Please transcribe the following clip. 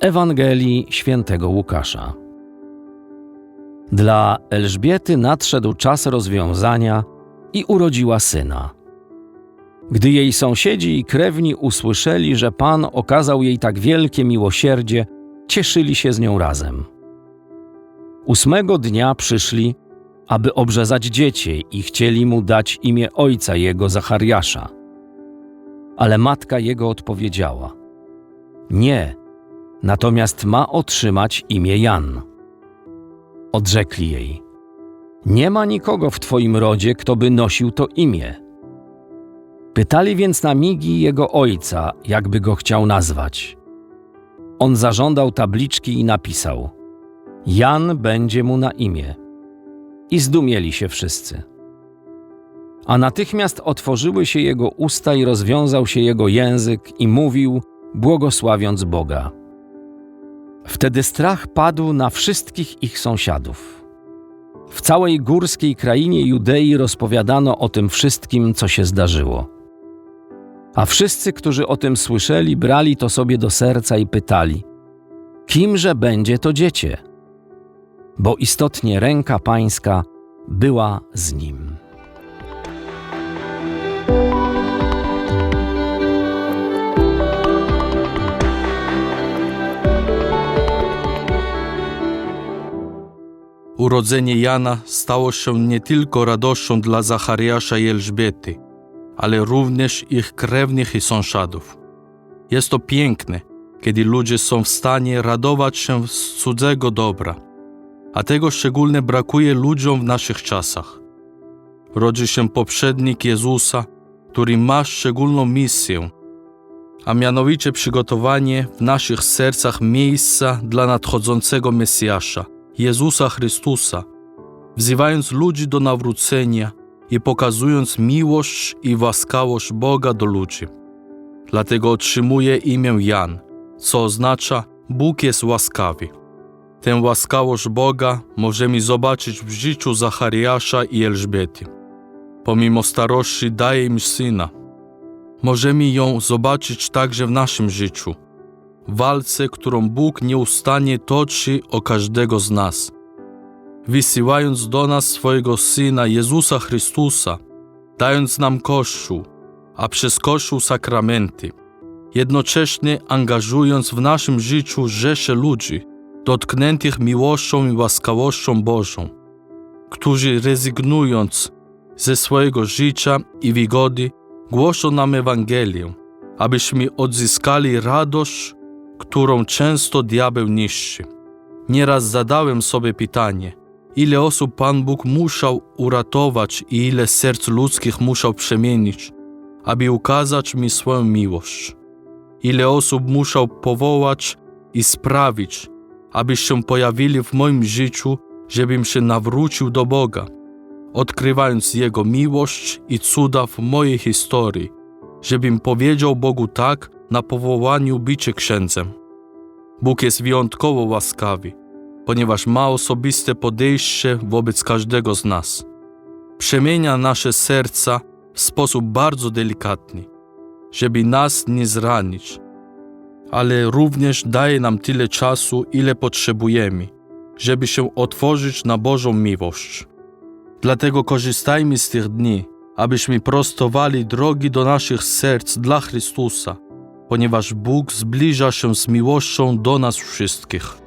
Ewangelii świętego Łukasza. Dla Elżbiety nadszedł czas rozwiązania i urodziła syna. Gdy jej sąsiedzi i krewni usłyszeli, że Pan okazał jej tak wielkie miłosierdzie, cieszyli się z nią razem. Ósmego dnia przyszli, aby obrzezać dziecię i chcieli mu dać imię ojca jego Zachariasza. Ale matka jego odpowiedziała: Nie, natomiast ma otrzymać imię Jan. Odrzekli jej: Nie ma nikogo w twoim rodzie, kto by nosił to imię. Pytali więc na migi jego ojca, jakby go chciał nazwać. On zażądał tabliczki i napisał: Jan będzie mu na imię. I zdumieli się wszyscy. A natychmiast otworzyły się jego usta i rozwiązał się jego język i mówił, błogosławiąc Boga. Wtedy strach padł na wszystkich ich sąsiadów. W całej górskiej krainie Judei rozpowiadano o tym wszystkim, co się zdarzyło. A wszyscy, którzy o tym słyszeli, brali to sobie do serca i pytali: Kimże będzie to dziecię? Bo istotnie ręka pańska była z nim. Urodzenie Jana stało się nie tylko radością dla Zachariasza i Elżbiety, ale również ich krewnych i sąsiadów. Jest to piękne, kiedy ludzie są w stanie radować się z cudzego dobra, a tego szczególnie brakuje ludziom w naszych czasach. Rodzi się poprzednik Jezusa, który ma szczególną misję, a mianowicie przygotowanie w naszych sercach miejsca dla nadchodzącego Mesjasza – Jezusa Chrystusa, wzywając ludzi do nawrócenia i pokazując miłość i łaskawość Boga do ludzi. Dlatego otrzymuje imię Jan, co oznacza Bóg jest łaskawy. Tę łaskawość Boga możemy zobaczyć w życiu Zachariasza i Elżbiety. Pomimo starości daje im syna. Możemy ją zobaczyć także w naszym życiu – walce, którą Bóg nieustannie toczy o każdego z nas. Wysyłając do nas swojego Syna Jezusa Chrystusa, dając nam Kościół, a przez Kościół sakramenty, jednocześnie angażując w naszym życiu rzesze ludzi dotkniętych miłością i łaskawością Bożą, którzy rezygnując ze swojego życia i wygody, głoszą nam Ewangelię, abyśmy odzyskali radość którą często diabeł niszczy. Nieraz zadałem sobie pytanie, ile osób Pan Bóg musiał uratować i ile serc ludzkich musiał przemienić, aby ukazać mi swoją miłość. Ile osób musiał powołać i sprawić, aby się pojawili w moim życiu, żebym się nawrócił do Boga, odkrywając Jego miłość i cuda w mojej historii, żebym powiedział Bogu tak, na powołaniu bycie księdzem. Bóg jest wyjątkowo łaskawy, ponieważ ma osobiste podejście wobec każdego z nas. Przemienia nasze serca w sposób bardzo delikatny, żeby nas nie zranić, ale również daje nam tyle czasu, ile potrzebujemy, żeby się otworzyć na Bożą miłość. Dlatego korzystajmy z tych dni, abyśmy prostowali drogi do naszych serc dla Chrystusa – ponieważ Bóg zbliża się z miłością do nas wszystkich.